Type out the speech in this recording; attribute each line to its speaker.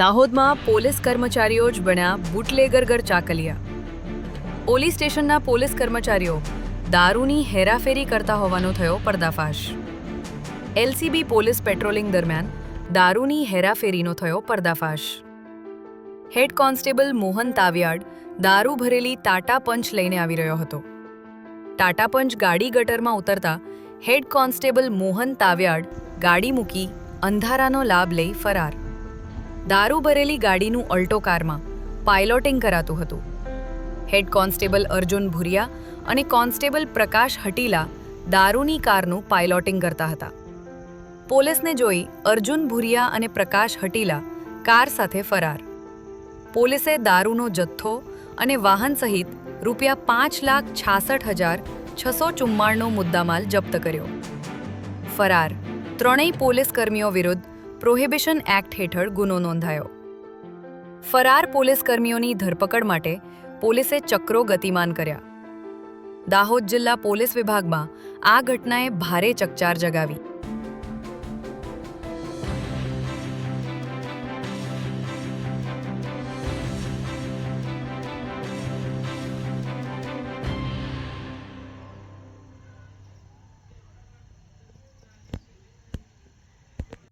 Speaker 1: દાહોદમાં પોલીસ કર્મચારીઓ જ બન્યા બુટલેગરગર ચાકલિયા. પોલીસ સ્ટેશનના પોલીસ કર્મચારીઓ દારૂની હેરાફેરી કરતા હોવાનો થયો પર્દાફાશ. એલસીબી પોલીસ પેટ્રોલિંગ દરમિયાન દારૂની હેરાફેરીનો થયો પર્દાફાશ. હેડ કોન્સ્ટેબલ મોહન તાવિયાડ દારૂ ભરેલી ટાટા પંચ લઈને આવી રહ્યો હતો. ટાટા પંચ ગાડી ગટરમાં ઉતરતા હેડ કોન્સ્ટેબલ મોહન તાવ્યાડ ગાડી મૂકી અંધારાનો લાભ લઈ ફરાર. દારૂ ભરેલી ગાડીનું અલ્ટો કારમાં પાયલોટિંગ કરાતું હતું. હેડ કોન્સ્ટેબલ અર્જુન ભુરિયા અને કોન્સ્ટેબલ પ્રકાશ હટીલા દારૂની કારનું પાયલોટિંગ કરતા હતા. પોલીસને જોઈ અર્જુન ભુરિયા અને પ્રકાશ હટીલા કાર સાથે ફરાર. પોલીસે દારૂનો જથ્થો અને વાહન સહિત રૂપિયા પાંચ લાખ છાસઠ હજાર છસો ચુમ્માણનો મુદ્દામાલ જપ્ત કર્યો. ફરાર. ત્રણેય પોલીસ કર્મીઓ વિરુદ્ધ પ્રોહિબિશન એક્ટ હેઠળ ગુનો નોંધાયો. ફરાર પોલીસ કર્મીઓની ધરપકડ માટે પોલીસે ચક્રો ગતિમાન કર્યા. દાહોદ જિલ્લા પોલીસ વિભાગમાં આ ઘટનાએ ભારે ચકચાર જગાવી.